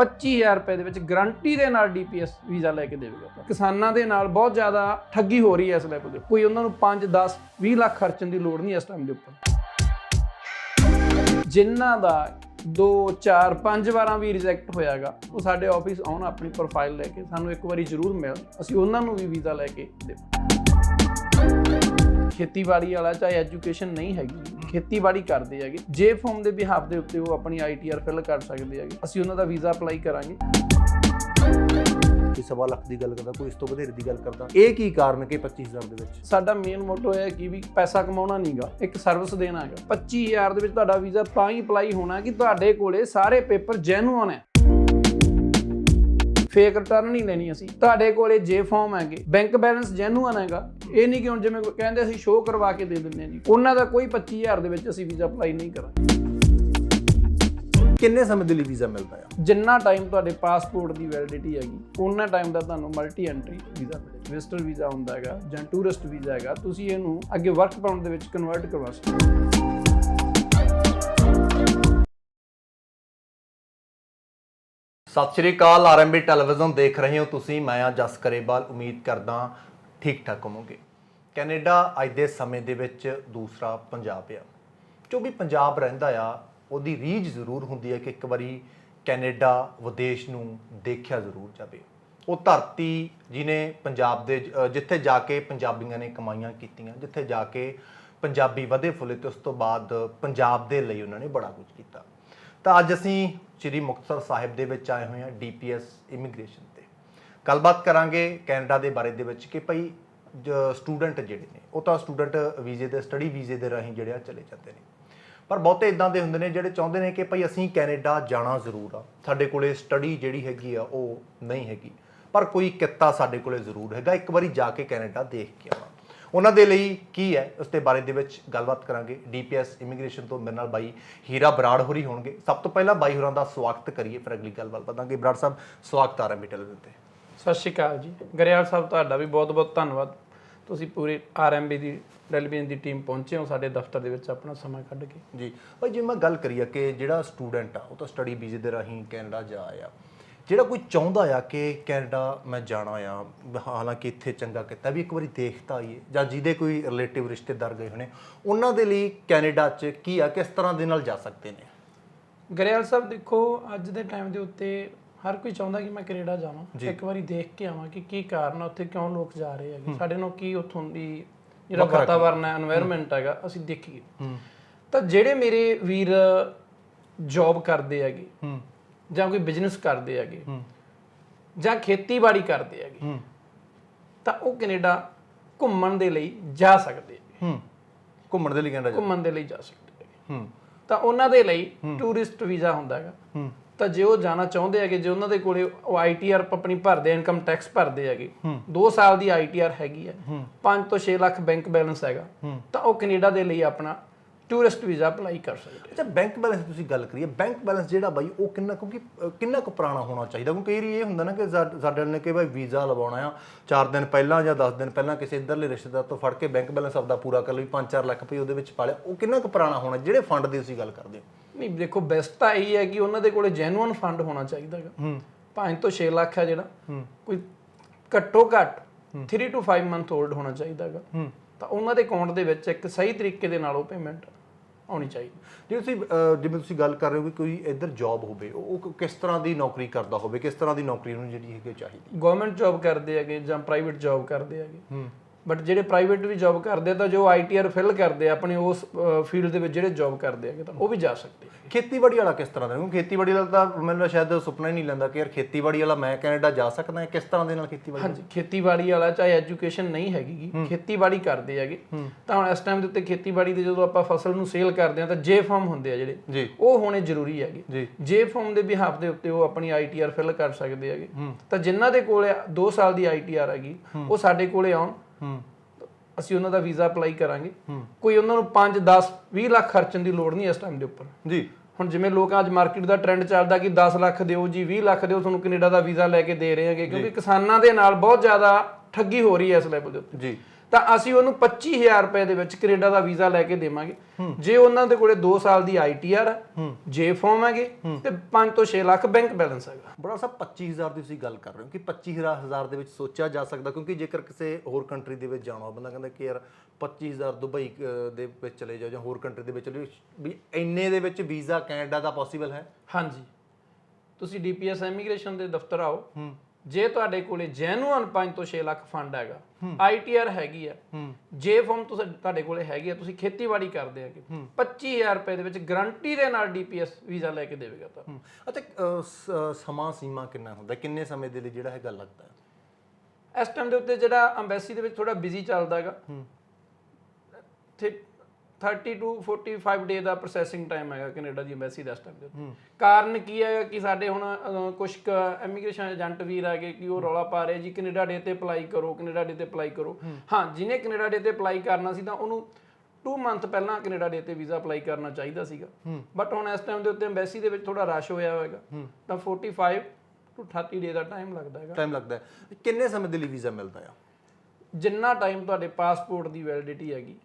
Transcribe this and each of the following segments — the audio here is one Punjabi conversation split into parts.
25000 ਰੁਪਏ ਦੇ ਵਿੱਚ ਗਰੰਟੀ ਦੇ ਨਾਲ ਡੀਪੀਐਸ ਵੀਜ਼ਾ ਲੈ ਕੇ ਦੇਵੇਗਾ ਕਿਸਾਨਾਂ ਦੇ ਨਾਲ ਬਹੁਤ ਜ਼ਿਆਦਾ ਠੱਗੀ ਹੋ ਰਹੀ ਹੈ ਇਸ ਲੈਵਲ ਤੇ ਕੋਈ ਉਹਨਾਂ ਨੂੰ 5 10 20 ਲੱਖ ਖਰਚਣ ਦੀ ਲੋੜ ਨਹੀਂ ਇਸ ਟਾਈਮ ਦੇ ਉੱਪਰ। ਜਿਨ੍ਹਾਂ ਦਾ 2 4 5 ਵਾਰਾਂ ਵੀ ਰਿਜੈਕਟ ਹੋਇਆਗਾ, ਉਹ ਸਾਡੇ ਆਫਿਸ ਆਉਣ, ਆਪਣੀ ਪ੍ਰੋਫਾਈਲ ਲੈ ਕੇ, ਸਾਨੂੰ ਇੱਕ ਵਾਰੀ ਜ਼ਰੂਰ ਮਿਲ ਅਸੀਂ ਉਹਨਾਂ ਨੂੰ ਵੀ ਵੀਜ਼ਾ ਲੈ ਕੇ ਦੇਵਾਂਗੇ। ਖੇਤੀਬਾੜੀ ਵਾਲਾ ਚਾਹੇ ਐਜੂਕੇਸ਼ਨ ਨਹੀਂ ਹੈਗੀ ਖੇਤੀਬਾੜੀ ਕਰਦੇ ਹੈਗੇ ਜੇ ਫਾਰਮ ਦੇ ਬਿਹਾਫ ਦੇ ਉੱਤੇ ਉਹ ਆਪਣੀ ਆਈਟੀਆਰ ਫਿਲ ਕਰ ਸਕਦੇ ਹੈਗੇ ਅਸੀਂ ਉਹਨਾਂ ਦਾ ਵੀਜ਼ਾ ਅਪਲਾਈ ਕਰਾਂਗੇ। ਕੋਈ ਸਵਾ ਲੱਖ ਦੀ ਗੱਲ ਕਰਦਾ ਕੋਈ ਇਸ ਤੋਂ ਵਧੇਰੇ ਦੀ ਗੱਲ ਕਰਦਾ। ਇਹ ਕੀ ਕਾਰਨ ਕਿ 25000 ਦੇ ਵਿੱਚ? ਸਾਡਾ ਮੇਨ ਮੋਟੋ ਹੈ ਕਿ ਵੀ ਪੈਸਾ ਕਮਾਉਣਾ ਨਹੀਂਗਾ ਇੱਕ ਸਰਵਿਸ ਦੇਣਾ ਹੈਗਾ। 25000 ਦੇ ਵਿੱਚ ਤੁਹਾਡਾ ਵੀਜ਼ਾ ਤਾਂ ਹੀ ਅਪਲਾਈ ਹੋਣਾ ਕਿ ਤੁਹਾਡੇ ਕੋਲੇ ਸਾਰੇ ਪੇਪਰ ਜੈਨੂਅਨ ਹੈ। ਫੇਕ ਰਿਟਰਨ ਨਹੀਂ ਲੈਣੀ ਅਸੀਂ। ਤੁਹਾਡੇ ਕੋਲੇ ਜੇ ਫਾਰਮ ਹੈਗੇ ਬੈਂਕ ਬੈਲੈਂਸ ਜੈਨੂਅਨ ਹੈਗਾ ਇਹ ਨਹੀਂ ਕਿ ਹੁਣ ਜਿਵੇਂ ਕੋਈ ਕਹਿੰਦੇ ਅਸੀਂ ਸ਼ੋਅ ਕਰਵਾ ਕੇ ਦੇ ਦਿੰਦੇ ਹਾਂ ਜੀ ਉਹਨਾਂ ਦਾ ਕੋਈ 25000 ਦੇ ਵਿੱਚ ਅਸੀਂ ਵੀਜ਼ਾ ਅਪਲਾਈ ਨਹੀਂ ਕਰਾਂਗੇ। ਕਿੰਨੇ ਸਮੇਂ ਦੇ ਲਈ ਵੀਜ਼ਾ ਮਿਲਦਾ ਆ? ਜਿੰਨਾ ਟਾਈਮ ਤੁਹਾਡੇ ਪਾਸਪੋਰਟ ਦੀ ਵੈਲਿਡਿਟੀ ਹੈਗੀ ਉਹਨਾਂ ਟਾਈਮ ਦਾ ਤੁਹਾਨੂੰ ਮਲਟੀ ਐਂਟਰੀ ਵੀਜ਼ਾ ਮਿਲੇਗਾ ਵਿਜ਼ਟਰ ਵੀਜ਼ਾ ਹੁੰਦਾ ਹੈਗਾ ਜਾਂ ਟੂਰਿਸਟ ਵੀਜ਼ਾ ਹੈਗਾ ਤੁਸੀਂ ਇਹਨੂੰ ਅੱਗੇ ਵਰਕ ਪਰਮਿਟ ਦੇ ਵਿੱਚ ਕਨਵਰਟ ਕਰਵਾ ਸਕਦੇ ਹੋ। ਸਤਿ ਸ਼੍ਰੀ ਅਕਾਲ ਆਰਐਮਬੀ ਟੈਲੀਵਿਜ਼ਨ ਦੇਖ ਰਹੇ ਹੋ ਤੁਸੀਂ, ਮੈਂ ਆ ਜਸ ਕਰੇਵਾਲ, ਉਮੀਦ ਕਰਦਾ ਠੀਕ ਠਾਕ ਹੋਵੋਗੇ। ਕੈਨੇਡਾ ਅੱਜ ਦੇ ਸਮੇਂ ਦੇ ਵਿੱਚ ਦੂਸਰਾ ਪੰਜਾਬ ਆ। ਜੋ ਵੀ ਪੰਜਾਬ ਰਹਿੰਦਾ ਆ, ਉਹਦੀ ਰੀਝ ਜ਼ਰੂਰ ਹੁੰਦੀ ਹੈ ਕਿ ਇੱਕ ਵਾਰੀ ਕੈਨੇਡਾ ਵਿਦੇਸ਼ ਨੂੰ ਦੇਖਿਆ ਜ਼ਰੂਰ ਜਾਵੇ। ਉਹ ਧਰਤੀ ਜਿਨੇ ਪੰਜਾਬ ਦੇ ਜਿੱਥੇ ਜਾ ਕੇ ਪੰਜਾਬੀਆਂ ਨੇ ਕਮਾਈਆਂ ਕੀਤੀਆਂ, ਜਿੱਥੇ ਜਾ ਕੇ ਪੰਜਾਬੀ ਵਧੇ ਫੁੱਲੇ ਤੇ ਉਸ ਤੋਂ ਬਾਅਦ ਪੰਜਾਬ ਦੇ ਲਈ ਉਹਨਾਂ ਨੇ ਬੜਾ ਕੁਝ ਕੀਤਾ। ਤਾਂ ਅੱਜ ਅਸੀਂ ਸ੍ਰੀ ਮੁਕਤਸਰ ਸਾਹਿਬ ਦੇ ਵਿੱਚ ਆਏ ਹੋਏ ਹਾਂ ਡੀਪੀਐਸ ਇਮੀਗ੍ਰੇਸ਼ਨ ਤੇ। ਗੱਲਬਾਤ ਕਰਾਂਗੇ ਕੈਨੇਡਾ ਦੇ ਬਾਰੇ ਦੇ ਵਿੱਚ ਕਿ ਭਈ ਸਟੂਡੈਂਟ ਜਿਹੜੇ ਨੇ, ਉਹ ਤਾਂ ਸਟੂਡੈਂਟ ਵੀਜ਼ੇ ਦੇ, ਸਟੱਡੀ ਵੀਜ਼ੇ ਦੇ ਰਾਹੀਂ ਜਿਹੜੇ ਆ ਚਲੇ ਜਾਂਦੇ ਨੇ। ਪਰ ਬਹੁਤੇ ਇਦਾਂ ਦੇ ਹੁੰਦੇ ਨੇ ਜਿਹੜੇ ਚਾਹੁੰਦੇ ਨੇ ਕਿ ਭਈ ਅਸੀਂ ਕੈਨੇਡਾ ਜਾਣਾ ਜ਼ਰੂਰ ਆ। ਸਾਡੇ ਕੋਲੇ ਸਟੱਡੀ ਜਿਹੜੀ ਹੈਗੀ ਆ, ਉਹ ਨਹੀਂ ਹੈਗੀ। ਪਰ ਕੋਈ ਕਿੱਤਾ ਸਾਡੇ ਕੋਲੇ ਜ਼ਰੂਰ ਹੈਗਾ। ਇੱਕ ਵਾਰੀ ਜਾ ਕੇ ਕੈਨੇਡਾ ਦੇਖ ਕੇ ਆਉਣਾ ਉਹਨਾਂ ਦੇ ਲਈ ਕੀ ਹੈ? ਉਸ ਦੇ ਬਾਰੇ ਦੇ ਵਿੱਚ ਗੱਲਬਾਤ ਕਰਾਂਗੇ। ਡੀਪੀਐਸ ਇਮੀਗ੍ਰੇਸ਼ਨ ਤੋਂ ਮੇਰੇ ਨਾਲ ਬਾਈ ਹੀਰਾ ਬਰਾੜ ਹੋਰੀ ਹੋਣਗੇ। ਸਭ ਤੋਂ ਪਹਿਲਾਂ ਬਾਈ ਹੋਰਾਂ ਦਾ ਸਵਾਗਤ ਕਰੀਏ ਫਿਰ ਅਗਲੀ ਗੱਲਬਾਤ ਪਤਾਂਗੇ ਬਰਾੜ ਸਾਹਿਬ ਸਵਾਗਤ ਆ ਰਿਹਾ ਮੀਟਲ ਤੇ। ਸਤਿ ਸ਼੍ਰੀ ਅਕਾਲ ਜੀ। ਗਰੇਵਾਲ ਸਾਹਿਬ ਤੁਹਾਡਾ ਵੀ ਬਹੁਤ-ਬਹੁਤ ਧੰਨਵਾਦ। ਤੁਸੀਂ ਪੂਰੀ ਆਰਐਮਬੀ ਦੀ ਟੈਲੀਵਿਜ਼ਨ ਦੀ ਟੀਮ ਪਹੁੰਚੇ ਹੋ ਸਾਡੇ ਦਫ਼ਤਰ ਦੇ ਵਿੱਚ ਆਪਣਾ ਸਮਾਂ ਕੱਢ ਕੇ। ਜੀ। ਭਾਈ ਜੇ ਮੈਂ ਗੱਲ ਕਰੀਏ ਕਿ ਜਿਹੜਾ ਸਟੂਡੈਂਟ ਆ ਉਹ ਤਾਂ ਸਟੱਡੀ ਵੀਜ਼ੇ ਦੇ ਰਾਹੀਂ ਕੈਨੇਡਾ ਜਾ ਆ ਜਿਹੜਾ ਕੋਈ ਚਾਹੁੰਦਾ ਆ ਕਿ ਕੈਨੇਡਾ ਮੈਂ ਜਾਣਾ ਆ ਹਾਲਾਂਕਿ ਇੱਥੇ ਚੰਗਾ ਕੀਤਾ ਵੀ ਇੱਕ ਵਾਰੀ ਦੇਖਤਾ ਆਈਏ ਜਾਂ ਜਿਹਦੇ ਕੋਈ ਰਿਲੇਟਿਵ ਰਿਸ਼ਤੇਦਾਰ ਗਏ ਹੋਣੇ ਉਹਨਾਂ ਦੇ ਲਈ ਕੈਨੇਡਾ 'ਚ ਕੀ ਆ ਕਿਸ ਤਰ੍ਹਾਂ ਦੇ ਨਾਲ ਜਾ ਸਕਦੇ ਨੇ? ਗਰੇਵਾਲ ਸਾਹਿਬ ਦੇਖੋ ਅੱਜ ਦੇ ਟਾਈਮ ਦੇ ਉੱਤੇ ਹਰ ਕੋਈ ਚਾਹੁੰਦਾ ਕਿ ਮੈਂ ਕੈਨੇਡਾ ਜਾਵਾਂ ਇੱਕ ਵਾਰੀ ਦੇਖ ਕੇ ਆਵਾਂ ਕਿ ਕੀ ਕਾਰਨ ਆ ਉੱਥੇ ਕਿਉਂ ਲੋਕ ਜਾ ਰਹੇ ਹੈਗੇ ਸਾਡੇ ਨਾਲ ਕੀ ਉੱਥੋਂ ਦੀ ਜਿਹੜਾ ਵਾਤਾਵਰਨ ਹੈ এনवायरमेंट ਹੈਗਾ ਅਸੀਂ ਦੇਖੀਏ। ਤਾਂ ਜਿਹੜੇ ਮੇਰੇ ਵੀਰ ਜੌਬ ਕਰਦੇ ਹੈਗੇ ਜਾਂ ਕੋਈ ਬਿਜ਼ਨਸ ਕਰਦੇ ਹੈਗੇ ਜਾਂ ਖੇਤੀਬਾੜੀ ਕਰਦੇ ਹੈਗੇ ਤਾਂ ਉਹ ਕੈਨੇਡਾ ਘੁੰਮਣ ਦੇ ਲਈ ਜਾ ਸਕਦੇ ਹੂੰ। ਘੁੰਮਣ ਦੇ ਲਈ ਕੈਨੇਡਾ ਜਾ ਘੁੰਮਣ ਦੇ ਲਈ ਜਾ ਸਕਦੇ ਹੂੰ। ਤਾਂ ਉਹਨਾਂ ਦੇ ਲਈ ਟੂਰਿਸਟ ਵੀਜ਼ਾ ਹੁੰਦਾ ਹੈਗਾ। ਹੂੰ। ਤਾਂ ਜੇ ਉਹ ਜਾਣਾ ਚਾਹੁੰਦੇ ਹੈਗੇ ਜੇ ਉਹਨਾਂ ਦੇ ਕੋਲੇ ਉਹ ਆਈਟੀਆਰ ਆਪਣੀ ਭਰਦੇ ਇਨਕਮ ਟੈਕਸ ਭਰਦੇ ਹੈਗੇ 2 ਸਾਲ ਦੀ ਆਈਟੀਆਰ ਹੈਗੀ ਹੈ 5 ਤੋਂ 6 ਲੱਖ ਬੈਂਕ ਬੈਲੈਂਸ ਹੈਗਾ ਤਾਂ ਉਹ ਕੈਨੇਡਾ ਦੇ ਲਈ ਆਪਣਾ ਟੂਰਿਸਟ ਵੀਜ਼ਾ ਅਪਲਾਈ ਕਰ ਸਕਦੇ ਅੱਛਾ ਬੈਂਕ ਬੈਲੈਂਸ ਤੁਸੀਂ ਗੱਲ ਕਰੀਏ ਬੈਂਕ ਬੈਲੈਂਸ ਜਿਹੜਾ ਬਾਈ ਉਹ ਕਿੰਨਾ ਕਿਉਂਕਿ ਕਿੰਨਾ ਕੁ ਪੁਰਾਣਾ ਹੋਣਾ ਚਾਹੀਦਾ? ਕਿਉਂਕਿ ਵਾਰੀ ਇਹ ਹੁੰਦਾ ਨਾ ਕਿ ਸਾ- ਸਾਡੇ ਨੇ ਕਿ ਭਾਈ ਵੀਜ਼ਾ ਲਵਾਉਣਾ ਆ 4 ਦਿਨ ਪਹਿਲਾਂ ਜਾਂ 10 ਦਿਨ ਪਹਿਲਾਂ ਕਿਸੇ ਇੱਧਰਲੇ ਰਿਸ਼ਤੇਦਾਰ ਤੋਂ ਫੜ ਕੇ ਬੈਂਕ ਬੈਲੈਂਸ ਆਪਦਾ ਪੂਰਾ ਕਰ ਲਈ 5-4 ਲੱਖ ਰੁਪਏ ਉਹਦੇ ਵਿੱਚ ਪਾ ਲਿਆ। ਉਹ ਕਿੰਨਾ ਕੁ ਪੁਰਾਣਾ ਹੋਣਾ ਜਿਹੜੇ ਫੰਡ ਦੀ ਤੁਸੀਂ ਗੱਲ ਕਰਦੇ ਹੋ? ਨਹੀਂ ਦੇਖੋ ਬੈਸਟ ਤਾਂ ਇਹੀ ਹੈ ਕਿ ਉਹਨਾਂ ਦੇ ਕੋਲੇ ਜੈਨੂਅਨ ਫੰਡ ਹੋਣਾ ਚਾਹੀਦਾ ਹੈਗਾ। ਹੂੰ। 5 ਤੋਂ 6 ਲੱਖ ਹੈ ਜਿਹੜਾ। ਕੋਈ ਘੱਟੋ ਘੱਟ 3 ਤੋਂ 5 ਮੰਥ 올ਡ ਹੋਣਾ ਚਾਹੀਦਾ ਹੈਗਾ। ਹੂੰ। ਤਾਂ ਉਹਨਾਂ ਦੇ ਅਕਾਊਂਟ ਦੇ ਵਿੱਚ ਇੱਕ ਸਹੀ ਤਰੀਕੇ ਦੇ ਨਾਲ ਉਹ ਪੇਮੈਂਟ ਆਉਣੀ ਚਾਹੀਦੀ। ਜੇ ਤੁਸੀਂ ਅ, ਜਿਵੇਂ ਤੁਸੀਂ ਗੱਲ ਕਰ ਰਹੇ ਹੋ ਕਿ ਕੋਈ ਇੱਧਰ ਜੌਬ ਹੋਵੇ ਉਹ ਉਹ ਕਿਸ ਤਰ੍ਹਾਂ ਦੀ ਨੌਕਰੀ ਕਰਦਾ ਹੋਵੇ ਕਿਸ ਤਰ੍ਹਾਂ ਦੀ ਨੌਕਰੀ ਉਹਨੂੰ ਜਿਹੜੀ ਹੈਗੀ ਚਾਹੀਦੀ? ਗਵਰਨਮੈਂਟ ਜੌਬ ਕਰਦੇ ਹੈਗੇ ਜਾਂ ਪ੍ਰਾਈਵੇਟ ਜੌਬ ਕਰਦੇ ਹੈਗੇ। ਬਟ ਜਿਹੜੇ ਪ੍ਰਾਈਵੇਟ ਵੀ ਜੌਬ ਕਰਦੇ ਤਾਂ ਜੋ ਆਈਟੀਆਰ ਫਿਲ ਕਰਦੇ ਆ ਆਪਣੇ ਉਸ ਫੀਲਡ ਦੇ ਵਿੱਚ ਜਿਹੜੇ ਜੌਬ ਕਰਦੇ ਹੈਗੇ ਤਾਂ ਉਹ ਵੀ ਜਾ ਸਕਦੇ। ਖੇਤੀਬਾੜੀ ਵਾਲਾ ਕਿਸ ਤਰ੍ਹਾਂ ਦਾ? ਕਿਉਂਕਿ ਖੇਤੀਬਾੜੀ ਵਾਲਾ ਤਾਂ ਮੈਨੂੰ ਸ਼ਾਇਦ ਸੁਪਨਾ ਹੀ ਨਹੀਂ ਲੈਂਦਾ ਕਿ ਯਾਰ ਖੇਤੀਬਾੜੀ ਵਾਲਾ ਮੈਂ ਕੈਨੇਡਾ ਜਾ ਸਕਦਾ ਕਿਸ ਤਰ੍ਹਾਂ ਦੇ ਨਾਲ ਖੇਤੀਬਾੜੀ ਹਾਂਜੀ ਖੇਤੀਬਾੜੀ ਵਾਲਾ ਚਾਹੇ ਐਜੂਕੇਸ਼ਨ ਨਹੀਂ ਹੈਗੀ ਖੇਤੀਬਾੜੀ ਕਰਦੇ ਹੈਗੇ। ਤਾਂ ਹੁਣ ਇਸ ਟਾਈਮ ਦੇ ਉੱਤੇ ਖੇਤੀਬਾੜੀ ਦੇ ਜਦੋਂ ਆਪਾਂ ਫਸਲ ਨੂੰ ਸੇਲ ਕਰਦੇ ਆ ਤਾਂ ਜੇ ਫਾਰਮ ਹੁੰਦੇ ਆ ਜਿਹੜੇ। ਉਹ ਹੋਣੇ ਜ਼ਰੂਰੀ ਹੈਗੇ। ਜੀ। ਜੇ ਫਾਰਮ ਦੇ ਬਿਹਾਫ ਦੇ ਉੱਤੇ ਉਹ ਆਪਣੀ ਆਈਟੀਆਰ ਫਿਲ ਕਰ ਸਕਦੇ ਹੈਗੇ। ਤਾਂ ਜਿਨ੍ਹਾਂ ਦੇ ਕੋਲੇ 2 ਸਾਲ ਦੀ ਆਈਟੀਆਰ ਹੈਗੀ ਉਹ ਸਾਡੇ ਕੋਲੇ ਆਉਣ। ਹੂੰ। ਅਸੀਂ ਉਹਨਾਂ ਦਾ ਵੀਜ਼ਾ ਅਪਲਾਈ ਕਰਾਂਗੇ। ਕੋਈ ਉਹਨਾਂ ਨੂੰ 5 10 20 ਲੱਖ ਖਰਚਣ ਦੀ ਲੋੜ ਨਹੀਂ ਇਸ ਟਾਈਮ ਦੇ ਉੱਪਰ। ਜੀ। ਹੁਣ ਜਿਵੇਂ ਲੋਕ ਅੱਜ ਮਾਰਕੀਟ ਦਾ ਟ੍ਰੈਂਡ ਚੱਲਦਾ ਕਿ 10 ਲੱਖ ਦਿਓ ਜੀ 20 ਲੱਖ ਦਿਓ ਤੁਹਾਨੂੰ ਕੈਨੇਡਾ ਦਾ ਵੀਜ਼ਾ ਲੈ ਕੇ ਦੇ ਰਹੇ ਹੈਗੇ। ਕਿਉਂਕਿ ਕਿਸਾਨਾਂ ਦੇ ਨਾਲ ਬਹੁਤ ਜ਼ਿਆਦਾ ਠੱਗੀ ਹੋ ਰਹੀ ਹੈ ਇਸ ਲੈਵਲ ਦੇ ਉੱਤੇ। ਜੀ। ਤਾਂ ਅਸੀਂ ਉਹਨੂੰ 25000 ਰੁਪਏ ਦੇ ਵਿੱਚ ਕੈਨੇਡਾ ਦਾ ਵੀਜ਼ਾ ਲੈ ਕੇ ਦੇਵਾਂਗੇ। ਜੇ ਉਹਨਾਂ ਦੇ ਕੋਲੇ 2 ਸਾਲ ਦੀ ਆਈਟੀਆਰ ਹੈ ਜੇ ਫਾਰਮ ਹੈਗੇ ਤੇ 5 ਤੋਂ 6 ਲੱਖ ਬੈਂਕ ਬੈਲੈਂਸ ਹੈਗਾ। ਬੜਾ ਸਾਹਿਬ 25000 ਦੀ ਤੁਸੀਂ ਗੱਲ ਕਰ ਰਹੇ ਹੋ ਕਿ 25000 ਦੇ ਵਿੱਚ ਸੋਚਿਆ ਜਾ ਸਕਦਾ ਕਿਉਂਕਿ ਜੇਕਰ ਕਿਸੇ ਹੋਰ ਕੰਟਰੀ ਦੇ ਵਿੱਚ ਜਾਣਾ ਬੰਦਾ ਕਹਿੰਦਾ ਕਿ ਯਾਰ 25000 ਦੁਬਈ ਦੇ ਵਿੱਚ ਚਲੇ ਜਾਓ ਜਾਂ ਹੋਰ ਕੰਟਰੀ ਦੇ ਵਿੱਚ ਚਲੇ ਵੀ ਇੰਨੇ ਦੇ ਵਿੱਚ ਵੀਜ਼ਾ ਕੈਨੇਡਾ ਦਾ ਪੋਸੀਬਲ ਹੈ? ਹਾਂਜੀ। ਤੁਸੀਂ ਡੀਪੀਐਸ ਇਮੀਗ੍ਰੇਸ਼ਨ ਦੇ ਦਫ਼ਤਰ ਆਓ। ਜੇ ਤੁਹਾਡੇ ਕੋਲੇ ਜੈਨੂਅਨ 5 ਤੋਂ 6 ਲੱਖ ਫੰਡ ਹੈਗਾ ਆਈਟੀਆਰ ਹੈਗੀ ਆ ਜੇ ਫਾਰਮ ਤੁਸੀਂ ਤੁਹਾਡੇ ਕੋਲੇ ਹੈਗੀ ਆ ਤੁਸੀਂ ਖੇਤੀਬਾੜੀ ਕਰਦੇ ਹੈਗੇ 25000 ਰੁਪਏ ਦੇ ਵਿੱਚ ਗਰੰਟੀ ਦੇ ਨਾਲ ਡੀਪੀਐਸ ਵੀਜ਼ਾ ਲੈ ਕੇ ਦੇਵੇਗਾ ਤਾਂ। ਸ- ਸਮਾਂ ਸੀਮਾ ਕਿੰਨਾ ਹੁੰਦਾ? ਕਿੰਨੇ ਸਮੇਂ ਦੇ ਲਈ ਜਿਹੜਾ ਹੈਗਾ ਲੱਗਦਾ? ਹੈ ਇਸ ਟਾਈਮ ਦੇ ਉੱਤੇ ਜਿਹੜਾ ਅੰਬੈਸੀ ਦੇ ਵਿੱਚ ਥੋੜਾ ਬਿਜ਼ੀ ਚੱਲਦਾ ਹੈਗਾ ਤੇ 30 ਟੂ 45 ਡੇ ਦਾ ਪ੍ਰੋਸੈਸਿੰਗ ਟਾਈਮ ਹੈਗਾ ਕੈਨੇਡਾ ਦੀ ਅੰਬੈਸੀ ਦਾ ਇਸ ਟਾਈਮ ਦੇ ਕਾਰਨ ਕੀ ਹੈਗਾ ਕਿ ਸਾਡੇ ਹੁਣ ਕੁਝ ਇਮੀਗ੍ਰੇਸ਼ਨ ਏਜੰਟ ਵੀਰ ਹੈਗੇ ਕਿ ਉਹ ਰੌਲਾ ਪਾ ਰਹੇ ਜੀ ਕੈਨੇਡਾ ਡੇ ਤੇ ਅਪਲਾਈ ਕਰੋ ਕੈਨੇਡਾ ਡੇ ਤੇ ਅਪਲਾਈ ਕਰੋ। ਹਾਂ। ਜਿਹਨੇ ਕੈਨੇਡਾ ਡੇ ਤੇ ਅਪਲਾਈ ਕਰਨਾ ਸੀ ਤਾਂ ਉਹਨੂੰ 2 ਮੰਥ ਪਹਿਲਾਂ ਕੈਨੇਡਾ ਡੇ ਤੇ ਵੀਜ਼ਾ ਅਪਲਾਈ ਕਰਨਾ ਚਾਹੀਦਾ ਸੀਗਾ। ਬਟ ਹੁਣ ਇਸ ਟਾਈਮ ਦੇ ਉੱਤੇ ਅੰਬੈਸੀ ਦੇ ਵਿੱਚ ਥੋੜਾ ਰਸ਼ ਹੋਇਆ ਹੋਵੇਗਾ ਤਾਂ 45 ਟੂ 30 ਡੇ ਦਾ ਟਾਈਮ ਲੱਗਦਾ ਹੈਗਾ। ਟਾਈਮ ਲੱਗਦਾ ਹੈ। ਕਿੰਨੇ ਸਮੇਂ ਦੇ ਲਈ ਵੀਜ਼ਾ ਮਿਲਦਾ ਆ? ਜਿੰਨਾ ਟਾਈਮ ਤੁਹਾਡੇ ਪਾਸਪੋਰਟ ਦੀ ਵੈਲਿਡਿਟੀ ਹੈਗੀ।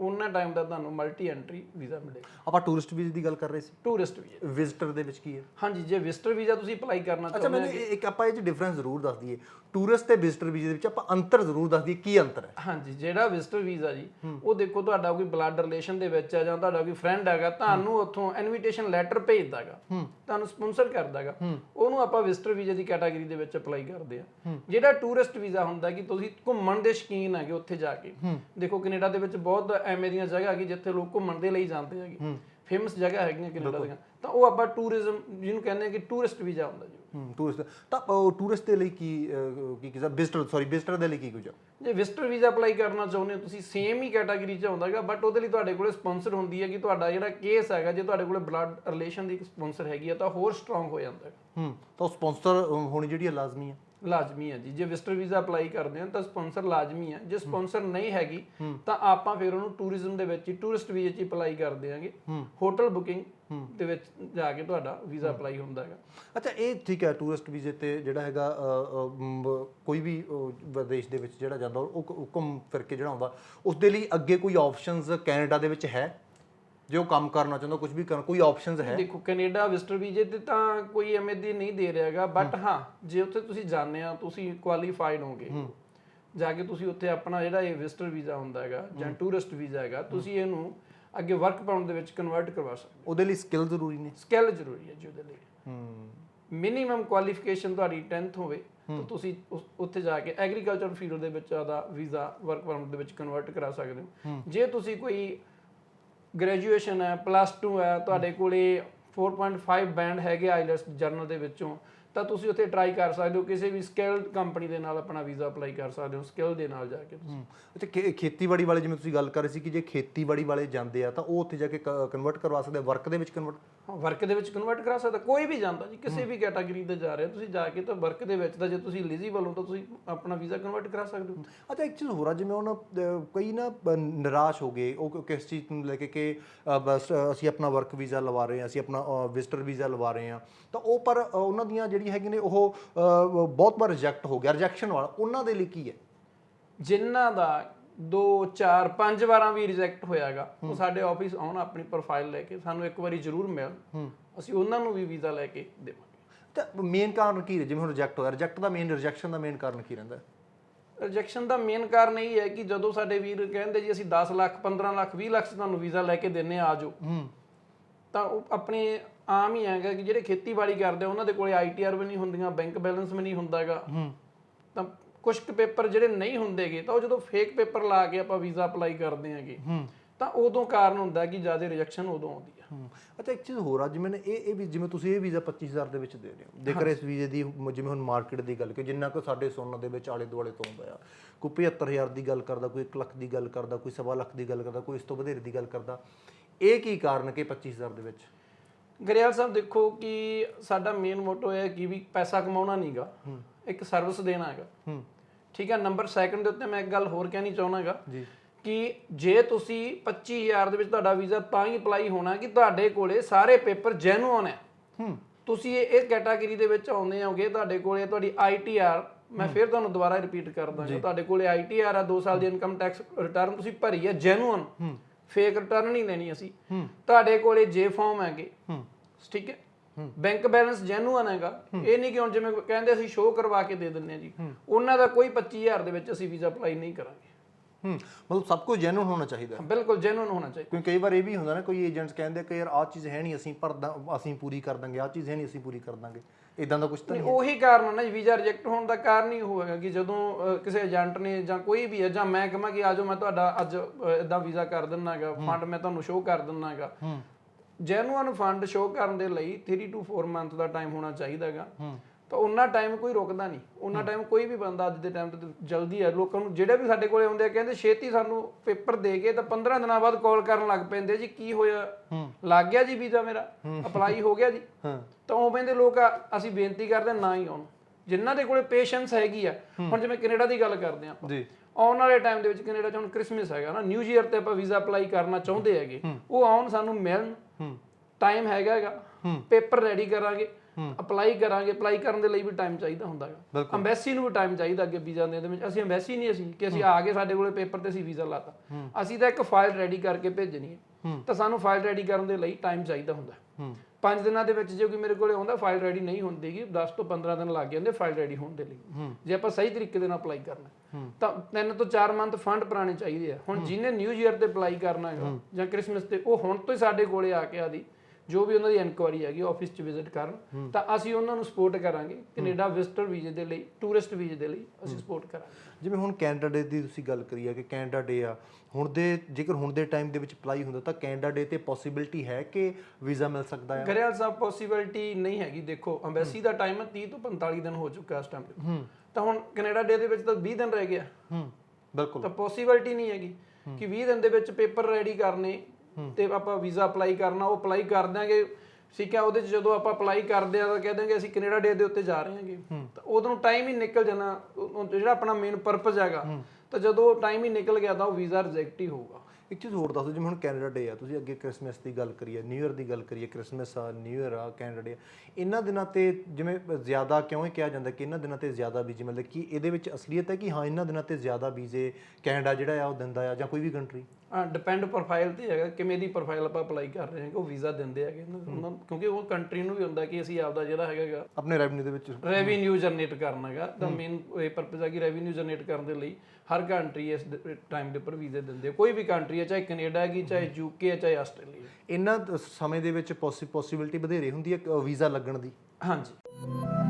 ਉਹਨਾਂ ਟਾਈਮ ਦਾ ਤੁਹਾਨੂੰ ਮਲਟੀ ਐਂਟਰੀ ਵੀਜ਼ਾ ਮਿਲੇਗਾ। ਆਪਾਂ ਟੂਰਿਸਟ ਵੀਜ਼ੇ ਦੀ ਗੱਲ ਕਰ ਰਹੇ ਸੀ। ਟੂਰਿਸਟ ਵੀਜ਼ਾ ਵਿਜ਼ਟਰ ਦੇ ਵਿੱਚ ਕੀ ਹੈ? ਹਾਂਜੀ ਜੇ ਵਿਜ਼ਟਰ ਵੀਜ਼ਾ ਤੁਸੀਂ ਅਪਲਾਈ ਕਰਨਾ ਅੱਛਾ ਚਾਹੁੰਦੇ ਮੈਨੂੰ ਇਹ- ਇੱਕ ਆਪਾਂ ਇਹ ਚ ਡਿਫਰੈਂਸ ਜ਼ਰੂਰ ਦੱਸ ਦਈਏ। ਟੂਰਿਸਟ ਤੇ ਵਿਜ਼ਟਰ ਵੀਜ਼ੇ ਦੇ ਵਿੱਚ ਆਪਾਂ ਅੰਤਰ ਜ਼ਰੂਰ ਦੱਸ ਦਈਏ ਕੀ ਅੰਤਰ ਹੈ। ਹਾਂਜੀ ਜਿਹੜਾ ਵਿਜ਼ਟਰ ਵੀਜ਼ਾ ਜੀ ਉਹ ਦੇਖੋ ਤੁਹਾਡਾ ਕੋਈ ਬਲੱਡ ਰਿਲੇਸ਼ਨ ਦੇ ਵਿੱਚ ਹੈ ਜਾਂ ਤੁਹਾਡਾ ਕੋਈ ਫਰੈਂਡ ਹੈਗਾ ਤੁਹਾਨੂੰ ਉੱਥੋਂ ਇਨਵੀਟੇਸ਼ਨ ਲੈਟਰ ਭੇਜਦਾਗਾ ਤੁਹਾਨੂੰ ਸਪਾਂਸਰ ਕਰਦਾਗਾ ਉਹਨੂੰ ਆਪਾਂ ਵਿਜ਼ਟਰ ਵੀਜ਼ੇ ਦੀ ਕੈਟਾਗਰੀ ਦੇ ਵਿੱਚ ਅਪਲਾਈ ਕਰਦੇ ਆ। ਜਿਹੜਾ ਟੂਰਿਸਟ ਵੀਜ਼ਾ ਹੁੰਦਾ ਕਿ ਤੁਸੀਂ ਘੁੰਮਣ ਦੇ ਸ਼ੌਕੀਨ ਹੈਗੇ ਉੱਥੇ ਜਾ ਕੇ। ਦੇਖੋ ਕੈਨੇਡਾ ਦੇ ਵਿੱਚ ਬਹੁਤ ਐਵੇਂ ਦੀਆਂ ਜਗ੍ਹਾ ਹੈਗੀ ਜਿੱਥੇ ਲੋਕ ਘੁੰਮਣ ਦੇ ਲਈ ਜਾਂਦੇ ਹੈਗੇ। ਫੇਮਸ ਜਗ੍ਹਾ ਹੈਗੀਆਂ ਕੈਨੇਡਾ ਦੀਆਂ। ਤਾਂ ਉਹ ਆਪਾਂ ਟੂਰਿਜ਼ਮ ਜਿਹਨੂੰ ਕਹਿੰਦੇ ਆ ਕਿ ਟੂਰਿਸਟ ਵੀਜ਼ਾ ਹੁੰਦਾ ਜੀ। ਟੂਰਿਸਟ ਤਾਂ ਟੂਰਿਸਟ ਦੇ ਲਈ ਕੀ ਕੀ ਕਿਸਾ ਵਿਜ਼ਟਰ ਸੌਰੀ ਵਿਜ਼ਟਰ ਦੇ ਲਈ ਕੀ ਕੁਝ? ਆ ਜੇ ਵਿਜ਼ਟਰ ਵੀਜ਼ਾ ਅਪਲਾਈ ਕਰਨਾ ਚਾਹੁੰਦੇ ਹੋ ਤੁਸੀਂ ਸੇਮ ਹੀ ਕੈਟਾਗਰੀ 'ਚ ਆਉਂਦਾਗਾ ਬਟ ਉਹਦੇ ਲਈ ਤੁਹਾਡੇ ਕੋਲੇ ਸਪਾਂਸਰ ਹੁੰਦੀ ਹੈ ਕਿ ਤੁਹਾਡਾ ਜਿਹੜਾ ਕੇਸ ਹੈਗਾ ਜੇ ਤੁਹਾਡੇ ਕੋਲੇ ਬਲੱਡ ਰਿਲੇਸ਼ਨ ਦੀ ਇੱਕ ਸਪਾਂਸਰ ਹੈਗੀ ਹੈ ਤਾਂ ਹੋਰ ਸਟਰੋਂਗ ਹੋ ਜਾਂਦਾ ਹੈ। ਹੂੰ ਤਾਂ ਸਪਾਂਸਰ ਹੋਣੀ ਜਿਹੜੀ ਹੈ ਲਾਜ਼ਮੀ ਹੈ? ਲਾਜ਼ਮੀ ਹੈ ਜੀ। ਜੇ ਵਿਜ਼ਟਰ ਵੀਜ਼ਾ ਅਪਲਾਈ ਕਰਦੇ ਹਾਂ ਤਾਂ ਸਪਾਂਸਰ ਲਾਜ਼ਮੀ ਹੈ। ਜੇ ਸਪਾਂਸਰ ਨਹੀਂ ਹੈਗੀ ਤਾਂ ਆਪਾਂ ਫਿਰ ਉਹਨੂੰ ਟੂਰਿਜ਼ਮ ਦੇ ਵਿੱਚ ਹੀ ਟੂਰਿਸਟ ਵੀਜ਼ੇ 'ਚ ਅਪਲਾਈ ਕਰ ਦਿਆਂਗੇ ਹੋਟਲ ਬੁਕਿੰਗ ਦੇ ਵਿੱਚ ਜਾ ਕੇ ਤੁਹਾਡਾ ਵੀਜ਼ਾ ਅਪਲਾਈ ਹੁੰਦਾ ਹੈਗਾ। ਅੱਛਾ ਇਹ ਠੀਕ ਹੈ ਟੂਰਿਸਟ ਵੀਜ਼ੇ ਤੇ ਜਿਹੜਾ ਹੈਗਾ ਕੋਈ ਵੀ ਵਿਦੇਸ਼ ਦੇ ਵਿੱਚ ਜਿਹੜਾ ਜਾਂਦਾ ਉਹ ਘੁੰਮ ਫਿਰ ਕੇ ਜਿਹੜਾ ਆਉਂਦਾ ਉਸ ਦੇ ਲਈ ਅੱਗੇ ਕੋਈ ਆਪਸ਼ਨਸ ਕੈਨੇਡਾ ਦੇ ਵਿੱਚ ਹੈ? ਜੇ ਉਹ ਕੰਮ ਕਰਨਾ ਚਾਹੁੰਦਾ ਕੁਝ ਵੀ ਕਰਨ ਕੋਈ ਆਪਸ਼ਨਸ ਹੈ? ਦੇਖੋ ਕੈਨੇਡਾ ਵਿਜ਼ਟਰ ਵੀਜ਼ੇ ਤੇ ਤਾਂ ਕੋਈ ਐਵੇਂ ਦੀ ਨਹੀਂ ਦੇ ਰਿਹਾਗਾ ਬਟ ਹਾਂ। ਜੇ ਉੱਥੇ ਤੁਸੀਂ ਜਾਂਦੇ ਆ ਤੁਸੀਂ ਕੁਆਲੀਫਾਈਡ ਹੋਗੇ। ਜਾ ਕੇ ਤੁਸੀਂ ਉੱਥੇ ਆਪਣਾ ਜਿਹੜਾ ਇਹ ਵਿਜ਼ਟਰ ਵੀਜ਼ਾ ਹੁੰਦਾ ਹੈਗਾ ਜਾਂ ਟੂਰਿਸਟ ਵੀਜ਼ਾ ਹੈਗਾ ਤੁਸੀਂ ਇਹਨੂੰ ਅੱਗੇ ਵਰਕ ਪਰਮਿਟ ਦੇ ਵਿੱਚ ਕਨਵਰਟ ਕਰਵਾ ਸਕਦੇ ਉਹਦੇ ਲਈ ਸਕਿੱਲ ਜ਼ਰੂਰੀ ਨੇ। ਸਕਿੱਲ ਜ਼ਰੂਰੀ ਹੈ ਜੀ ਉਹਦੇ ਲਈ। ਹੂੰ। ਮਿਨੀਮਮ ਕੁਆਲੀਫਿਕੇਸ਼ਨ ਤੁਹਾਡੀ 10th ਹੋਵੇ ਤਾਂ ਤੁਸੀਂ ਉੱਥੇ ਜਾ ਕੇ ਐਗਰੀਕਲਚਰ ਫੀਲਡ ਦੇ ਵਿੱਚ ਆਦਾ ਵੀਜ਼ਾ ਵਰਕ ਪਰਮਿਟ ਦੇ ਵਿੱਚ ਕਨਵਰਟ ਕਰਾ ਸਕਦੇ ਹੋ। ਜੇ ਤੁਸੀਂ ਕੋਈ ਗ੍ਰੈਜੂਏਸ਼ਨ ਹੈ ਪਲੱਸ 2 ਹੈ ਤੁਹਾਡੇ ਕੋਲੇ 4.5 ਬੈਂਡ ਹੈਗੇ ਆਈਲੈਟਸ ਜਰਨਲ ਦੇ ਵਿੱਚੋਂ ਤਾਂ ਤੁਸੀਂ ਉੱਥੇ ਟਰਾਈ ਕਰ ਸਕਦੇ ਹੋ, ਕਿਸੇ ਵੀ ਸਕਿਲਡ ਕੰਪਨੀ ਦੇ ਨਾਲ ਆਪਣਾ ਵੀਜ਼ਾ ਅਪਲਾਈ ਕਰ ਸਕਦੇ ਹੋ ਸਕਿੱਲ ਦੇ ਨਾਲ ਜਾ ਕੇ ਤੁਸੀਂ। ਅੱਛਾ, ਖੇ- ਖੇਤੀਬਾੜੀ ਵਾਲੇ, ਜਿਵੇਂ ਤੁਸੀਂ ਗੱਲ ਕਰ ਰਹੇ ਸੀ ਕਿ ਜੇ ਖੇਤੀਬਾੜੀ ਵਾਲੇ ਜਾਂਦੇ ਆ, ਤਾਂ ਉਹ ਉੱਥੇ ਜਾ ਕੇ ਕਨਵਰਟ ਕਰਵਾ ਸਕਦੇ ਵਰਕ ਦੇ ਵਿੱਚ ਕਨਵਰਟ ਵਰਕ ਦੇ ਵਿੱਚ ਕਨਵਰਟ ਕਰਾ ਸਕਦਾ ਕੋਈ ਵੀ ਜਾਂਦਾ ਜੀ ਕਿਸੇ ਵੀ ਕੈਟਾਗਰੀ ਤੇ ਜਾ ਰਿਹਾ ਤੁਸੀਂ ਜਾ ਕੇ ਤਾਂ ਵਰਕ ਦੇ ਵਿੱਚ ਤਾਂ ਜੇ ਤੁਸੀਂ ਐਲੀਜੀਬਲ ਹੋ ਤਾਂ ਤੁਸੀਂ ਆਪਣਾ ਵੀਜ਼ਾ ਕਨਵਰਟ ਕਰਾ ਸਕਦੇ ਹੋ। ਅੱਛਾ ਇੱਕ ਚੀਜ਼ ਹੋਰ ਆ ਜਿਵੇਂ ਹੁਣ ਕਈ ਨਾ ਨਿਰਾਸ਼ ਹੋ ਗਏ ਉਹ ਕਿਸ ਚੀਜ਼ ਨੂੰ ਲੈ ਕੇ ਕਿ ਬਸ ਅਸੀਂ ਆਪਣਾ ਵਰਕ ਵੀਜ਼ਾ ਲਵਾ ਰਹੇ ਹਾਂ ਅਸੀਂ ਆਪਣਾ ਵਿਜ਼ਟਰ ਵੀਜ਼ਾ ਲਵਾ ਰਹੇ ਹਾਂ ਤਾਂ ਉਹ ਪਰ ਉਹਨਾਂ ਦੀਆਂ ਜਿਹੜੀ ਹੈਗੀ ਨੇ ਉਹ ਬਹੁਤ ਵਾਰ ਰਿਜੈਕਟ ਹੋ ਗਿਆ ਰਿਜੈਕਸ਼ਨ ਵਾਲਾ ਉਹਨਾਂ ਦੇ ਲਈ ਕੀ ਹੈ? ਜਿਨ੍ਹਾਂ ਦਾ 2 4 5 ਵਾਰਾਂ ਵੀ ਰਿਜੈਕਟ ਹੋਇਆਗਾ। ਉਹ ਸਾਡੇ ਆਫਿਸ ਆਉਣ ਆਪਣੀ ਪ੍ਰੋਫਾਈਲ ਲੈ ਕੇ ਸਾਨੂੰ ਇੱਕ ਵਾਰੀ ਜ਼ਰੂਰ ਮਿਲਣ। ਅਸੀਂ ਉਹਨਾਂ ਨੂੰ ਵੀ ਵੀਜ਼ਾ ਲੈ ਕੇ ਦੇਵਾਂਗੇ। ਤਾਂ ਮੇਨ ਕਾਰਨ ਕੀ ਹੈ ਜਿਵੇਂ ਹੁਣ ਰਿਜੈਕਟ ਹੋਇਆ ਰਿਜੈਕਟ ਦਾ ਮੇਨ ਰਿਜੈਕਸ਼ਨ ਦਾ ਮੇਨ ਕਾਰਨ ਕੀ ਰਹਿੰਦਾ? ਰਿਜੈਕਸ਼ਨ ਦਾ ਮੇਨ ਕਾਰਨ ਇਹ ਹੈ ਕਿ ਜਦੋਂ ਸਾਡੇ ਵੀਰ ਕਹਿੰਦੇ ਜੀ ਅਸੀਂ 10 ਲੱਖ 15 ਲੱਖ 20 ਲੱਖ ਤੁਹਾਨੂੰ ਵੀਜ਼ਾ ਲੈ ਕੇ ਦਿੰਨੇ ਆ ਜਾਓ। ਤਾਂ ਉਹ ਆਪਣੇ ਆਮ ਹੀ ਹੈਗਾ ਕਿ ਜਿਹੜੇ ਖੇਤੀਬਾੜੀ ਕਰਦੇ ਆ, ਉਹਨਾਂ ਦੇ ਕੋਲੇ ਆਈਟੀਆਰ ਵੀ ਨਹੀਂ ਹੁੰਦੀਆਂ ਬੈਂਕ ਬੈਲੈਂਸ ਵੀ ਨਹੀਂ ਹੁੰਦਾਗਾ। ਤਾਂ ਕੁਝ ਕੁ ਪੇਪਰ ਜਿਹੜੇ ਨਹੀਂ ਹੁੰਦੇਗੇ ਤਾਂ ਉਹ ਜਦੋਂ ਫੇਕ ਪੇਪਰ ਲਾ ਕੇ ਆਪਾਂ ਵੀਜ਼ਾ ਅਪਲਾਈ ਕਰਦੇ ਆਂਗੇ ਤਾਂ ਉਦੋਂ ਕਾਰਨ ਹੁੰਦਾ ਕਿ ਜ਼ਿਆਦਾ ਰਿਜੈਕਸ਼ਨ ਉਦੋਂ ਆਉਂਦੀ ਆ। ਹੂੰ। ਅੱਛਾ ਇੱਕ ਚੀਜ਼ ਹੋਰ ਆ ਜਿਵੇਂ ਇਹ ਇਹ ਵੀ ਜਿਵੇਂ ਤੁਸੀਂ ਇਹ ਵੀਜ਼ਾ 25000 ਦੇ ਵਿੱਚ ਦੇ ਰਹੇ ਹੋ। ਜੇਕਰ ਇਸ ਵੀਜ਼ੇ ਦੀ ਜਿਵੇਂ ਹੁਣ ਮਾਰਕੀਟ ਦੀ ਗੱਲ ਕਿ ਜਿੰਨਾ ਕੁ ਸਾਡੇ ਸੁਣਨ ਦੇ ਵਿੱਚ ਆਲੇ ਦੁਆਲੇ ਤੋਂ ਆਉਂਦਾ ਆ ਕੋਈ 75000 ਦੀ ਗੱਲ ਕਰਦਾ ਕੋਈ 1 ਲੱਖ ਦੀ ਗੱਲ ਕਰਦਾ ਕੋਈ ਸਵਾ ਲੱਖ ਦੀ ਗੱਲ ਕਰਦਾ ਕੋਈ ਇਸ ਤੋਂ ਵਧੇਰੇ ਦੀ ਗੱਲ ਕਰਦਾ ਇਹ ਕੀ ਕਾਰਨ ਕਿ 25000 ਦੇ ਵਿੱਚ? ਗਰੇਵਾਲ ਸਾਹਿਬ ਦੇਖੋ ਕਿ ਸਾਡਾ ਮੇਨ ਮੋਟੋ ਹੈ ਕਿ ਵੀ ਪੈਸਾ ਕਮਾਉਣਾ ਨਹੀਂਗਾ ਇੱਕ ਸਰਵਿਸ ਦੇਣਾ ਹੈਗਾ। ਠੀਕ ਹੈ ਨੰਬਰ ਸੈਕੰਡ ਦੇ ਉੱਤੇ ਮੈਂ ਇੱਕ ਗੱਲ ਹੋਰ ਕਹਿਣੀ ਚਾਹਣਾਗਾ ਜੀ। ਕਿ ਜੇ ਤੁਸੀਂ 25000 ਦੇ ਵਿੱਚ ਤੁਹਾਡਾ ਵੀਜ਼ਾ ਤਾਂ ਹੀ ਅਪਲਾਈ ਹੋਣਾ ਕਿ ਤੁਹਾਡੇ ਕੋਲੇ ਸਾਰੇ ਪੇਪਰ ਜੈਨੂਅਨ ਹੈ। ਹੂੰ। ਤੁਸੀਂ ਇਹ ਇਹ ਕੈਟਾਗਰੀ ਦੇ ਵਿੱਚ ਆਉਂਦੇ ਹੋਗੇ ਤੁਹਾਡੇ ਕੋਲੇ ਤੁਹਾਡੀ ਆਈਟੀਆਰ ਮੈਂ ਫਿਰ ਤੁਹਾਨੂੰ ਦੁਬਾਰਾ ਰਿਪੀਟ ਕਰ ਦਾਂਗਾ। ਤੁਹਾਡੇ ਕੋਲੇ ਆਈਟੀਆਰ ਆ 2 ਸਾਲ ਦੀ ਇਨਕਮ ਟੈਕਸ ਰਿਟਰਨ ਤੁਸੀਂ ਭਰੀ ਹੈ ਜੈਨੂਅਨ ਫੇਕ ਰਿਟਰਨ ਨਹੀਂ ਲੈਣੀ ਅਸੀਂ। ਤੁਹਾਡੇ ਕੋਲੇ ਜੇ ਫਾਰਮ ਹੈਗੇ। ਠੀਕ ਹੈ। ਬੈਂਕ ਬੈਲੈਂਸ ਜੈਨੂਅਨ ਹੈਗਾ। ਇਹ ਨਹੀਂ ਕਿ ਹੁਣ ਜਿਵੇਂ ਕਹਿੰਦੇ ਅਸੀਂ ਸ਼ੋਅ ਕਰਵਾ ਕੇ ਦੇ ਦਿੰਨੇ ਆ ਜੀ। ਉਹਨਾਂ ਦਾ ਕੋਈ 25000 ਦੇ ਵਿੱਚ ਅਸੀਂ ਵੀਜ਼ਾ ਅਪਲਾਈ ਨਹੀਂ ਕਰਾਂਗੇ। ਹੂੰ ਮਤਲਬ ਸਭ ਕੁਝ ਜੈਨੂਨ ਹੋਣਾ ਚਾਹੀਦਾ। ਬਿਲਕੁਲ ਜੈਨੂਅਨ ਹੋਣਾ ਚਾਹੀਦਾ। ਕਿਉਂਕਿ ਕਈ ਵਾਰ ਇਹ ਵੀ ਹੁੰਦਾ ਨਾ ਕੋਈ ਏਜੰਟਸ ਕਹਿੰਦੇ ਕਿ ਯਾਰ ਆਹ ਚੀਜ਼ ਹੈ ਨਹੀਂ ਅਸੀਂ ਭਰਦਾ ਅਸੀਂ ਪੂਰੀ ਕਰ ਦਾਂਗੇ ਆਹ ਚੀਜ਼ ਹੈ ਨਹੀਂ ਅਸੀਂ ਪੂਰੀ ਕਰ ਦਾਂਗੇ। ਇਦਾਂ ਦਾ ਕੁਝ ਤਾਂ ਨਹੀਂ ਉਹੀ ਕਾਰਨ ਹੈ ਨਾ ਵੀਜ਼ਾ ਰਿਜੈਕਟ ਹੋਣ ਦਾ ਕਾਰਨ ਹੀ ਹੋਵੇਗਾ ਕਿ ਜਦੋਂ ਕਿਸੇ ਏਜੰਟ ਨੇ ਜਾਂ ਕੋਈ ਵੀ ਹੈ ਜਾਂ ਮੈਂ ਕਹਾਂ ਕਿ ਆਜੋ ਮੈਂ ਤੁਹਾਡਾ ਅੱਜ ਇਦਾਂ ਵੀਜ਼ਾ ਕਰ ਦਿੰਨਾਗਾ ਫੰਡ ਮੈਂ ਤੁਹਾਨੂੰ ਸ਼ੋਅ ਕਰ ਦਿੰਨਾਗਾ ਜੈਨੂਅਨ ਫੰਡ ਸ਼ੋਅ ਕਰਨ ਦੇ ਲਈ 3 ਟੂ 4 ਮੰਥ ਦਾ ਟਾਈਮ ਹੋਣਾ ਚਾਹੀਦਾਗਾ ਤਾਂ ਉਹਨਾਂ ਟਾਈਮ ਕੋਈ ਰੁਕਦਾ ਨਹੀਂ। ਉਹਨਾਂ ਟਾਈਮ ਕੋਈ ਵੀ ਬੰਦਾ ਅੱਜ ਦੇ ਟਾਈਮ ਤੇ ਜਲਦੀ ਹੈ ਲੋਕਾਂ ਨੂੰ ਜਿਹੜੇ ਵੀ ਸਾਡੇ ਕੋਲੇ ਆਉਂਦੇ ਆ ਕਹਿੰਦੇ ਛੇਤੀ ਸਾਨੂੰ ਪੇਪਰ ਦੇ ਕੇ ਤਾਂ 15 ਦਿਨਾਂ ਬਾਅਦ ਕਾਲ ਕਰਨ ਲੱਗ ਪੈਂਦੇ ਜੀ ਕੀ ਹੋਇਆ? ਲੱਗ ਗਿਆ ਜੀ ਵੀਜ਼ਾ ਮੇਰਾ? ਅਪਲਾਈ ਹੋ ਗਿਆ ਜੀ। ਤਾਂ ਉਹ ਕਹਿੰਦੇ ਲੋਕ ਆ, ਅਸੀਂ ਬੇਨਤੀ ਕਰਦੇ ਨਾ ਹੀ ਆਉਣ। ਜਿਨ੍ਹਾਂ ਦੇ ਕੋਲੇ ਪੇਸ਼ੈਂਸ ਹੈਗੀ ਆ ਹੁਣ ਜਿਵੇਂ ਕੈਨੇਡਾ ਦੀ ਗੱਲ ਕਰਦੇ ਆ ਆਪਾਂ। ਜੀ। ਆਉਣ ਵਾਲੇ ਟਾਈਮ ਦੇ ਵਿੱਚ ਕੈਨੇਡਾ 'ਚ ਹੁਣ ਕ੍ਰਿਸਮਸ ਹੈਗਾ ਨਾ ਨਿਊ ਈਅਰ ਤੇ ਆਪਾਂ ਵੀਜ਼ਾ ਅਪਲਾਈ ਕਰਨਾ ਚਾਹੁੰਦੇ ਹੈਗੇ। ਉਹ ਆਉਣ ਸਾਨੂੰ ਮਿਲਣ। ਟਾਈਮ ਹੈਗਾ ਹੈਗਾ। ਪੇਪਰ ਰੈਡੀ ਕਰਾਂਗੇ ਅਪਲਾਈ ਕਰਾਂਗੇ ਅਪਲਾਈ ਕਰਨ ਦੇ ਲਈ ਵੀ ਟਾਈਮ ਚਾਹੀਦਾ ਹੁੰਦਾ ਹੈਗਾ। ਅੰਬੈਸੀ ਨੂੰ ਵੀ ਟਾਈਮ ਚਾਹੀਦਾ ਅੱਗੇ ਵੀਜ਼ਾ ਦੇਣ ਦੇ ਵਿੱਚ। ਅਸੀਂ ਅੰਬੈਸੀ ਨਹੀਂ ਅਸੀਂ ਕਿ ਅਸੀਂ ਆ ਗਏ ਸਾਡੇ ਕੋਲੇ ਪੇਪਰ ਤੇ ਅਸੀਂ ਵੀਜ਼ਾ ਲਾਤਾ। ਅਸੀਂ ਤਾਂ ਇੱਕ ਫਾਈਲ ਰੈਡੀ ਕਰਕੇ ਭੇਜਣੀ ਹੈ। ਤਾਂ ਸਾਨੂੰ ਫਾਈਲ ਰੈਡੀ ਕਰਨ ਦੇ ਲਈ ਟਾਈਮ ਚਾਹੀਦਾ ਹੁੰਦਾ ਹੈ। ਪੰਜ ਦਿਨਾਂ ਦੇ ਵਿੱਚ ਜੇ ਕੋਈ ਮੇਰੇ ਕੋਲੇ ਆਉਂਦਾ ਫਾਈਲ ਰੈਡੀ ਨਹੀਂ ਹੁੰਦੀਗੀ 10 ਤੋਂ 15 ਦਿਨ ਲੱਗ ਜਾਂਦੇ ਫਾਈਲ ਰੈਡੀ ਹੋਣ ਦੇ ਲਈ। ਜੇ ਆਪਾਂ ਸਹੀ ਤਰੀਕੇ ਦੇ ਨਾਲ ਅਪਲਾਈ ਕਰਨਾ ਤਾਂ ਤਿੰਨ ਤੋਂ 4 ਮੰਥ ਫੰਡ ਪੁਰਾਣੇ ਚਾਹੀਦੇ ਆ। ਹੁਣ ਜਿਹਨੇ ਨਿਊ ਈਅਰ ਤੇ ਅਪਲਾਈ ਕਰਨਾ ਹੈਗਾ ਜਾਂ ਕ੍ਰਿਸਮਸ ਤੇ ਉਹ ਹੁਣ ਤੋਂ ਹੀ ਸਾਡੇ ਕੋਲੇ ਆ ਕੇ ਆਦੀ ਜੋ ਵੀ ਉਹਨਾਂ ਦੀ ਇਨਕੁਆਰੀ ਹੈਗੀ ਆਫਿਸ 'ਚ ਵਿਜ਼ਿਟ ਕਰਨ ਤਾਂ ਅਸੀਂ ਉਹਨਾਂ ਨੂੰ ਸਪੋਰਟ ਕਰਾਂਗੇ ਕੈਨੇਡਾ ਵਿਜ਼ਟਰ ਵੀਜ਼ੇ ਦੇ ਲਈ ਟੂਰਿਸਟ ਵੀਜ਼ੇ ਦੇ ਲਈ ਅਸੀਂ ਸਪੋਰਟ ਕਰਾਂਗੇ। ਜਿਵੇਂ ਹੁਣ ਕੈਨੇਡਾ ਡੇ ਦੀ ਤੁਸੀਂ ਗੱਲ ਕਰੀ ਹੈ ਕਿ ਕੈਨੇਡਾ ਡੇ ਆ ਹੁਣ ਦੇ ਜੇਕਰ ਹੁਣ ਦੇ ਟਾਈਮ ਦੇ ਵਿੱਚ ਅਪਲਾਈ ਹੁੰਦਾ ਤਾਂ ਕੈਨੇਡਾ ਡੇ ਤੇ ਪੋਸਿਬਿਲਿਟੀ ਹੈ ਕਿ ਵੀਜ਼ਾ ਮਿਲ ਸਕਦਾ ਹੈ ਗਰੇਵਾਲ ਸਾਹਿਬ ਪੋਸੀਬਿਲਿਟੀ ਨਹੀਂ ਹੈਗੀ ਦੇਖੋ ਅੰਬੈਸੀ ਦਾ ਟਾਈਮ ਹੈ 30 ਤੋਂ 45 ਦਿਨ ਹੋ ਚੁੱਕਾ ਇਸ ਟਾਈਮ ਤੇ। ਤਾਂ ਹੁਣ ਕੈਨੇਡਾ ਡੇ ਦੇ ਵਿੱਚ ਤਾਂ 20 ਦਿਨ ਰਹਿ ਗਿਆ ਹੂੰ ਬਿਲਕੁਲ। ਤਾਂ ਪੋਸੀਬਿਲਿਟੀ ਨਹੀਂ ਹੈਗੀ ਕਿ 20 ਦਿਨ ਦੇ ਵਿੱਚ ਪੇਪਰ ਰੈਡੀ ਕਰਨੇ ਤੇ ਆਪਾਂ ਵੀਜ਼ਾ ਅਪਲਾਈ ਕਰਨਾ ਉਹ ਅਪਲਾਈ ਕਰ ਦਿਆਂਗੇ। ਠੀਕ ਹੈ ਉਹਦੇ ਚ ਜਦੋਂ ਆਪਾਂ ਅਪਲਾਈ ਕਰਦੇ ਆ ਤਾਂ ਕਹਿ ਦਾਂਗੇ ਅਸੀਂ ਕੈਨੇਡਾ ਡੇ ਦੇ ਉੱਤੇ ਜਾ ਰਹੇ ਹਾਂਗੇ ਤਾਂ ਉਦੋਂ ਟਾਈਮ ਹੀ ਨਿਕਲ ਜਾਣਾ ਜਿਹੜਾ ਆਪਣਾ ਮੇਨ ਪਰਪਸ ਹੈਗਾ। ਤਾਂ ਜਦੋਂ ਟਾਈਮ ਹੀ ਨਿਕਲ ਗਿਆ ਤਾਂ ਉਹ ਵੀਜ਼ਾ ਰਿਜੈਕਟ ਹੀ ਹੋਊਗਾ। ਇੱਕ ਚੀਜ਼ ਹੋਰ ਦੱਸ ਜਿਵੇਂ ਹੁਣ ਕੈਨੇਡਾ ਡੇ ਆ ਤੁਸੀਂ ਅੱਗੇ ਕ੍ਰਿਸਮਸ ਦੀ ਗੱਲ ਕਰੀਏ ਨਿਊ ਇਅਰ ਦੀ ਗੱਲ ਕਰੀਏ ਕ੍ਰਿਸਮਸ ਆ ਨਿਊ ਇਅਰ ਆ ਕੈਨੇਡਾ ਡੇ ਇਹਨਾਂ ਦਿਨਾਂ ਤੇ ਜਿਵੇਂ ਜ਼ਿਆਦਾ ਕਿਉਂ ਇਹ ਕਿਹਾ ਜਾਂਦਾ ਕਿ ਇਹਨਾਂ ਦਿਨਾਂ ਤੇ ਜ਼ਿਆਦਾ ਵੀਜ਼ੇ ਮਿਲਦੇ ਕੀ ਇਹਦੇ ਵਿੱਚ ਅਸਲੀਅਤ ਹੈ ਕਿ ਹਾਂ ਇਹਨਾਂ ਦਿਨਾਂ ਤੇ ਜ਼ਿਆਦਾ ਵੀਜ਼ੇ ਕੈਨੇਡਾ ਜਿਹੜਾ ਆ ਉਹ ਦਿੰਦਾ ਆ ਜਾਂ ਕੋਈ ਵੀ ਕੰਟਰੀ ਡਿਪੈਂਡ ਪ੍ਰੋਫਾਈਲ ਤੇ ਹੈਗਾ ਕਿਵੇਂ ਦੀ ਪ੍ਰੋਫਾਈਲ ਆਪਾਂ ਅਪਲਾਈ ਕਰ ਰਹੇ ਹਾਂ ਕਿ ਉਹ ਵੀਜ਼ਾ ਦਿੰਦੇ ਹੈਗੇ ਉਹਨਾਂ ਕਿਉਂਕਿ ਉਹ ਕੰਟਰੀ ਨੂੰ ਵੀ ਹੁੰਦਾ ਕਿ ਅਸੀਂ ਆਪਦਾ ਜਿਹੜਾ ਹੈਗਾ ਆਪਣੇ ਰੈਵਨਿਊ ਦੇ ਵਿੱਚ ਰੈਵਨਿਊ ਜਨਰੇਟ ਕਰਨਾ ਹੈਗਾ। ਤਾਂ ਮੇਨ ਇਹ ਪਰਪਸ ਹੈ ਕਿ ਰੈਵਨਿਊ ਜਨਰੇਟ ਕਰਨ ਦੇ ਲਈ ਹਰ ਕੰਟਰੀ ਇਸ ਟਾਈਮ ਦੇ ਉੱਪਰ ਵੀਜ਼ੇ ਦਿੰਦੇ। ਕੋਈ ਵੀ ਕੰਟਰੀ ਹੈ ਚਾਹੇ ਕੈਨੇਡਾ ਹੈਗੀ ਚਾਹੇ ਯੂਕੇ ਹੈ ਚਾਹੇ ਆਸਟ੍ਰੇਲੀਆ ਇਹਨਾਂ ਦ- ਸਮੇਂ ਦੇ ਵਿੱਚ ਪੋਸੀਬਿਲਿਟੀ ਵਧੇਰੇ ਹੁੰਦੀ ਹੈ ਵੀਜ਼ਾ ਲੱਗਣ ਦੀ? ਹਾਂਜੀ।